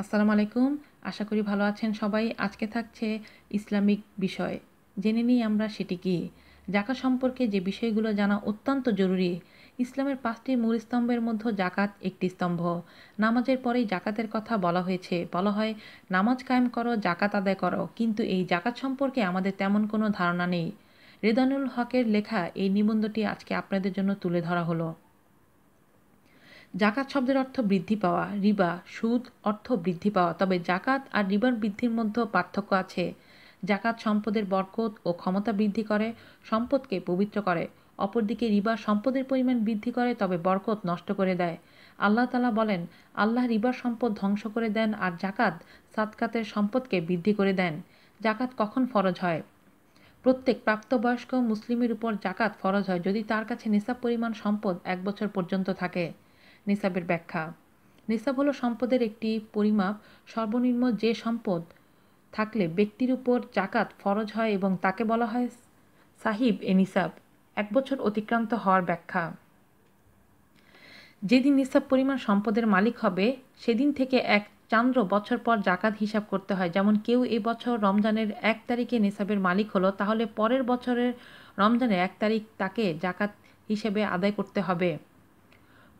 আসসালামু আলাইকুম। আশা করি ভালো আছেন সবাই। আজকে থাকছে ইসলামিক বিষয়। জেনে নিই আমরা সেটি কি। জাকাত সম্পর্কে যে বিষয়গুলো জানা অত্যন্ত জরুরি। ইসলামের পাঁচটি মূল স্তম্ভের মধ্যে জাকাত একটি স্তম্ভ। নামাজের পরেই জাকাতের কথা বলা হয়েছে। বলা হয়, নামাজ কায়েম করো, জাকাত আদায় করো। কিন্তু এই জাকাত সম্পর্কে আমাদের তেমন কোনো ধারণা নেই। রেদানুল হকের লেখা এই নিবন্ধটি আজকে আপনাদের জন্য তুলে ধরা হলো। জাকাত শব্দের অর্থ বৃদ্ধি পাওয়া, রিবা, সুদ অর্থ বৃদ্ধি পাওয়া। তবে জাকাত আর রিবার বৃদ্ধির মধ্যে পার্থক্য আছে। জাকাত সম্পদের বরকত ও ক্ষমতা বৃদ্ধি করে, সম্পদকে পবিত্র করে। অপরদিকে রিবা সম্পদের পরিমাণ বৃদ্ধি করে, তবে বরকত নষ্ট করে দেয়। আল্লাহ তালা বলেন, আল্লাহ রিবার সম্পদ ধ্বংস করে দেন আর জাকাত সাতকাতের সম্পদকে বৃদ্ধি করে দেন। জাকাত কখন ফরজ হয়? প্রত্যেক প্রাপ্তবয়স্ক মুসলিমের উপর জাকাত ফরজ হয় যদি তার কাছে নিসাব পরিমাণ সম্পদ এক বছর পর্যন্ত থাকে। নিসাবের ব্যাখ্যা। নিসাব হলো সম্পদের একটি পরিমাপ, সর্বনিম্ন যে সম্পদ থাকলে ব্যক্তির উপর জাকাত ফরজ হয় এবং তাকে বলা হয় সাহিব এ নিসাব। এক বছর অতিক্রান্ত হওয়ার ব্যাখ্যা। যেদিন নিসাব পরিমাণ সম্পদের মালিক হবে, সেদিন থেকে এক চান্দ্র বছর পর জাকাত হিসাব করতে হয়। যেমন কেউ এ বছর রমজানের এক তারিখে নিসাবের মালিক হলো, তাহলে পরের বছরের রমজানের এক তারিখ তাকে জাকাত হিসেবে আদায় করতে হবে।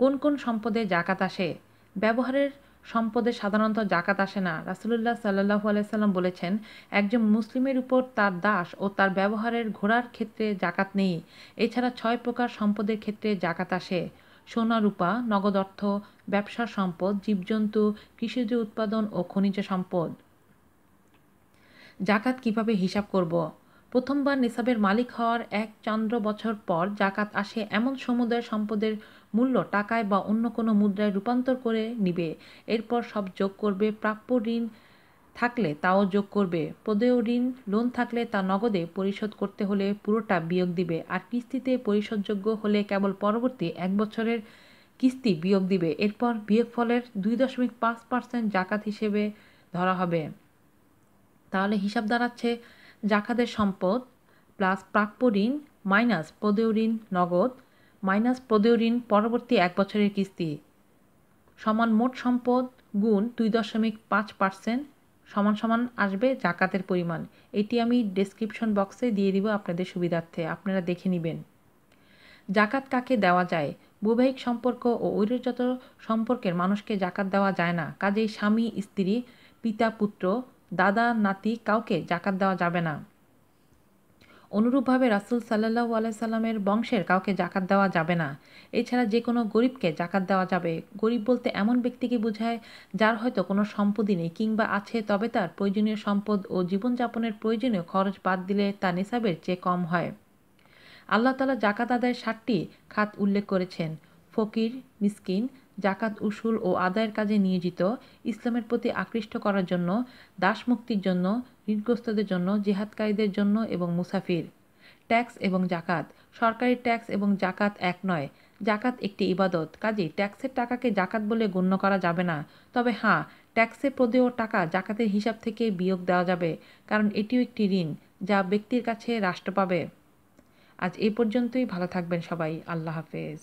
কোন কোন সম্পদে জাকাত আসে? ব্যবহারের সম্পদে সাধারণত জাকাত আসে না। রাসুলুল্লাহ সাল্লাহু আলাইসাল্লাম বলেছেন, একজন মুসলিমের উপর তার দাস ও তার ব্যবহারের ঘোড়ার ক্ষেত্রে জাকাত নেই। এছাড়া ছয় প্রকার সম্পদের ক্ষেত্রে জাকাত আসে। সোনা, রূপা, নগদ অর্থ ব্যবসা সম্পদ, জীবজন্তু, কৃষিজ উৎপাদন ও খনিজ সম্পদ। জাকাত কীভাবে হিসাব করব? প্রথমবার নিসাবের মালিক হওয়ার এক চন্দ্র বছর পর জাকাত আসে এমন সমুদায় সম্পদের মূল্য টাকায় বা অন্য কোনো মুদ্রায় রূপান্তর করে নিবে। এরপর সব যোগ করবে প্রাপ্য ঋণ থাকলে তাও যোগ করবে। প্রদেয় ঋণ, লোন থাকলে তা নগদে পরিশোধ করতে হলে পুরোটা বিয়োগ দিবে। আর কিস্তিতে পরিশোধযোগ্য হলে কেবল পরবর্তী এক বছরের কিস্তি বিয়োগ দিবে। এরপর বিয়োগফলের দুই দশমিক পাঁচ পার্সেন্ট জাকাত হিসেবে ধরা হবে। তাহলে হিসাব দাঁড়াচ্ছে জাকাতের সম্পদ প্লাস প্রাপ্য ঋণ মাইনাস প্রদেয় ঋণ নগদ মাইনাস প্রদেয় ঋণ পরবর্তী এক বছরের কিস্তি। সমান মোট সম্পদ গুণ দুই দশমিক পাঁচ পার্সেন্ট সমান সমান আসবে জাকাতের পরিমাণ। এটি আমি ডেসক্রিপশন বক্সে দিয়ে দিব আপনাদের সুবিধার্থে, আপনারা দেখে নেবেন। জাকাত কাকে দেওয়া যায়? বৈবাহিক সম্পর্ক ও ঐরজাত সম্পর্কের মানুষকে জাকাত দেওয়া যায় না। কাজেই স্বামী, স্ত্রী, পিতা, পুত্র, দাদা, নাতি কাউকে জাকাত দেওয়া যাবে না। অনুরূপভাবে রাসুল সাল্লাহু আলাইসাল্লামের বংশের কাউকে জাকাত দেওয়া যাবে না। এছাড়া যে কোনো গরিবকে জাকাত দেওয়া যাবে। গরিব বলতে এমন ব্যক্তিকে বোঝায় যার হয়তো কোনো সম্পদই নেই কিংবা আছে তবে তার প্রয়োজনীয় সম্পদ ও জীবনযাপনের প্রয়োজনীয় খরচ বাদ দিলে তা নিসাবের চেয়ে কম হয়। আল্লাহ তালা জাকাত আদায়ের ষাটটি খাত উল্লেখ করেছেন। ফকির, মিসকিন, জাকাত উসুল ও আদায়ের কাজে নিয়োজিত, ইসলামের প্রতি আকৃষ্ট করার জন্য, দাসমুক্তির জন্য ঋণগ্রস্তদের জন্য, জেহাদকারীদের জন্য এবং মুসাফির। ট্যাক্স এবং জাকাত সরকারি ট্যাক্স এবং জাকাত এক নয়। জাকাত একটি ইবাদত। কাজেই ট্যাক্সের টাকাকে জাকাত বলে গণ্য করা যাবে না। তবে হ্যাঁ ট্যাক্সে প্রদেয় টাকা জাকাতের হিসাব থেকে বিয়োগ দেওয়া যাবে, কারণ এটিও একটি ঋণ যা ব্যক্তির কাছে রাষ্ট্র পাবে। আজ এই পর্যন্তই। ভালো থাকবেন সবাই। আল্লাহ হাফেজ।